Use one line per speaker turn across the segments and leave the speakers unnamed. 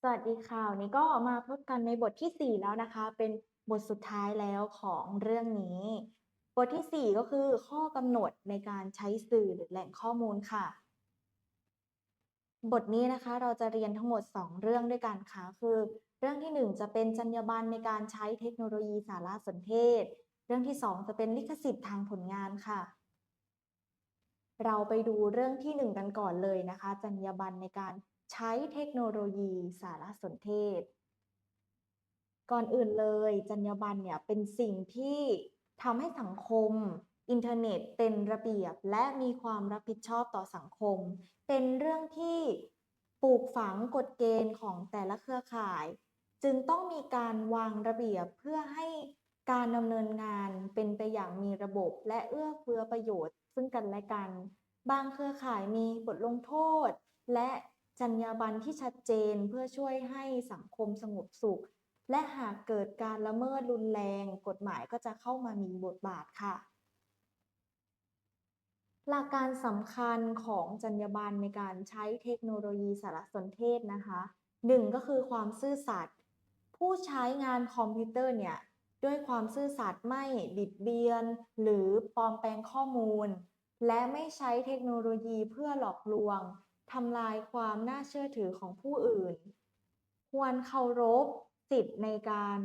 สวัสดีค่ะวันนี้ก็มาพบกันในบทที่ 4 แล้วนะคะ เป็นบทสุดท้ายแล้วของเรื่องนี้ บทที่ 4 ก็คือข้อกำหนดในการใช้สื่อหรือแหล่งข้อมูลค่ะ บทนี้นะคะเราจะเรียนทั้งหมด 2 เรื่องด้วยกันค่ะ คือ เรื่องที่ 1 จะเป็นจรรยาบรรณในการใช้เทคโนโลยีสารสนเทศ เรื่องที่ 2 จะเป็นลิขสิทธิ์ทางผลงานค่ะ เราไปดูเรื่องที่ 1 กันก่อนเลยนะคะ จรรยาบรรณในการใช้เทคโนโลยีสารสนเทศ ก่อนอื่นเลยจรรยาบรรณเนี่ยเป็นสิ่งที่ทำให้สังคม อินเทอร์เน็ตเป็นระเบียบ และมีความรับผิดชอบต่อสังคม เป็นเรื่องที่ปลูกฝังกฎเกณฑ์ของแต่ละเครือข่าย จึงต้องมีการวางระเบียบเพื่อให้ การดำเนินงานเป็นไปอย่างมีระบบและเอื้อเฟื้อประโยชน์ ซึ่งกันและกัน บางเครือข่ายมีบทลงโทษ และจรรยาบรรณที่ชัดเจนเพื่อช่วยให้สังคมสงบสุข และหากเกิดการละเมิดรุนแรง กฎหมายก็จะเข้ามามีบทบาทค่ะ หลักการสำคัญของจรรยาบรรณในการใช้เทคโนโลยีสารสนเทศนะคะหนึ่งก็คือความซื่อสัตย์ผู้ใช้งานคอมพิวเตอร์เนี่ย ด้วยความซื่อสัตย์ไม่บิดเบียน หรือปลอมแปลงข้อมูล และไม่ใช้เทคโนโลยีเพื่อหลอกลวงทำลายความน่าเชื่อถือของผู้อื่น ควรเคารพสิทธิ์ในการ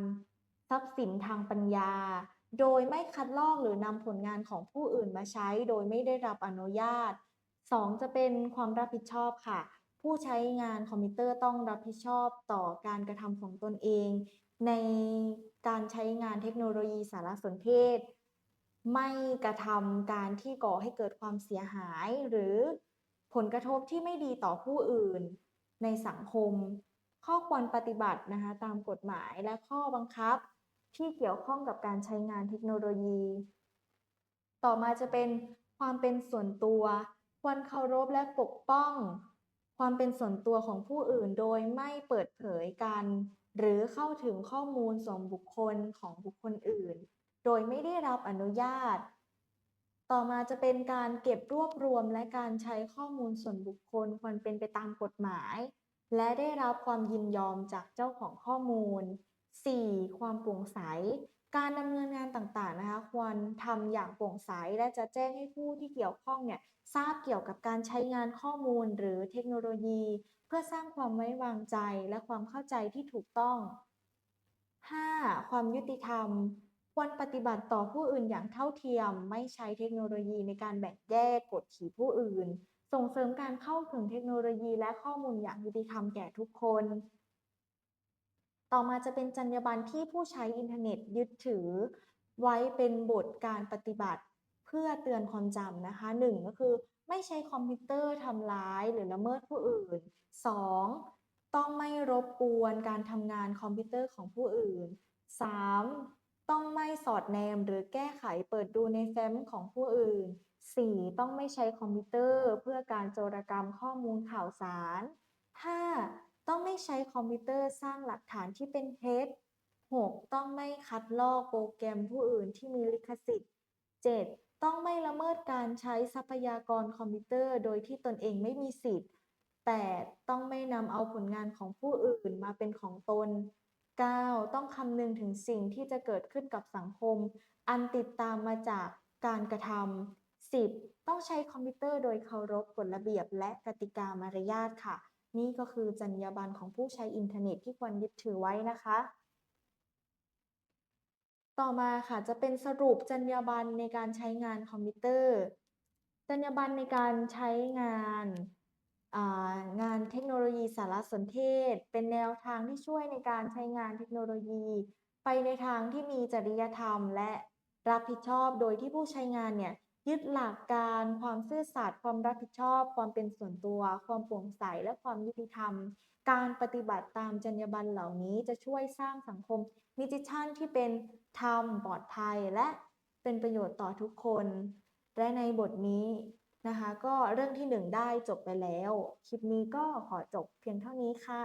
ทรัพย์สินทางปัญญา โดยไม่คัดลอกหรือนำผลงานของผู้อื่นมาใช้ โดยไม่ได้รับอนุญาต 2. จะเป็นความรับผิดชอบค่ะ ผู้ใช้งานคอมพิวเตอร์ต้องรับผิดชอบต่อการกระทำของตนเอง ในการใช้งานเทคโนโลยีสารสนเทศ ไม่กระทำการที่ก่อให้เกิดความเสียหาย หรือผลกระทบที่ไม่ดีต่อผู้อื่น ในสังคม ข้อควรปฏิบัตินะคะตามกฎหมายและข้อบังคับ ที่เกี่ยวข้องกับการใช้งานเทคโนโลยี ต่อมาจะเป็นความเป็นส่วนตัว ควรเคารพและปกป้อง ความเป็นส่วนตัวของผู้อื่นโดยไม่เปิดเผยกันหรือเข้าถึงข้อมูลส่วนบุคคลของบุคคลอื่น โดยไม่ได้รับอนุญาต ต่อมาจะเป็นการเก็บรวบรวมและการใช้ข้อมูลส่วนบุคคลควรเป็นไปตามกฎหมาย และได้รับความยินยอมจากเจ้าของข้อมูล 4. ความโปร่งใส การดำเนินงานต่างๆนะคะควรทำอย่างโปร่งใสและจะแจ้งให้ผู้ที่เกี่ยวข้องเนี่ยทราบเกี่ยวกับการใช้งานข้อมูลหรือเทคโนโลยี เพื่อสร้างความไว้วางใจและความเข้าใจที่ถูกต้อง 5. ความยุติธรรม ควรปฏิบัติต่อผู้อื่นอย่างเท่าเทียม ไม่ใช้เทคโนโลยีในการแบ่งแยกกดขี่ผู้อื่น ส่งเสริมการเข้าถึงเทคโนโลยีและข้อมูลอย่างยุติธรรมแก่ทุกคน ต่อมาจะเป็นจรรยาบรรณที่ผู้ใช้อินเทอร์เน็ตยึดถือ ไว้เป็นบทการปฏิบัติเพื่อเตือนความจำนะคะหนึ่งก็คือไม่ใช้คอมพิวเตอร์ทำร้ายหรือละเมิดผู้อื่น 2. ต้องไม่รบกวนการทำงานคอมพิวเตอร์ของผู้อื่น 3. ต้องไม่สอดแนมหรือแก้ไขเปิดดูในแฟ้มของผู้อื่น 4. ต้องไม่ใช้คอมพิวเตอร์เพื่อการโจรกรรมข้อมูลข่าวสาร 5. ต้องไม่ใช้คอมพิวเตอร์สร้างหลักฐานที่เป็นเท็จ 6. ต้องไม่คัดลอกโปรแกรมผู้อื่นที่มีลิขสิทธิ์ 7. ต้องไม่ละเมิดการใช้ทรัพยากรคอมพิวเตอร์โดยที่ตนเองไม่มีสิทธิ์ 8. ต้องไม่นำเอาผลงานของผู้อื่นมาเป็นของตน 9. ต้องคำนึงถึงสิ่งที่จะเกิดขึ้นกับสังคม อันติดตามมาจากการกระทำ 10. ต้องใช้คอมพิวเตอร์โดยเคารพกฎระเบียบและกติกามารยาทค่ะ นี่ก็คือจรรยาบรรณของผู้ใช้อินเทอร์เน็ตที่ควรยึดถือไว้นะคะ ต่อมาค่ะจะเป็นสรุปจรรยาบรรณในการใช้งานคอมพิวเตอร์ จรรยาบรรณในการใช้งานงานเทคโนโลยีสารสนเทศ เป็นแนวทางที่ช่วยในการใช้งานเทคโนโลยี ไปในทางที่มีจริยธรรมและรับผิดชอบโดยที่ผู้ใช้งานเนี่ย ยึดหลักการความซื่อสัตย์ความรับผิดชอบ ความเป็นส่วนตัว ความโปร่งใสและความยุติธรรม การปฏิบัติตามจรรยาบรรณเหล่านี้จะช่วยสร้างสังคมดิจิทัลที่เป็นธรรมปลอดภัยและเป็นประโยชน์ต่อทุกคน และในบทนี้นะคะ ก็เรื่องที่1ได้จบไปแล้ว คลิปนี้ก็ขอจบเพียงเท่านี้ค่ะ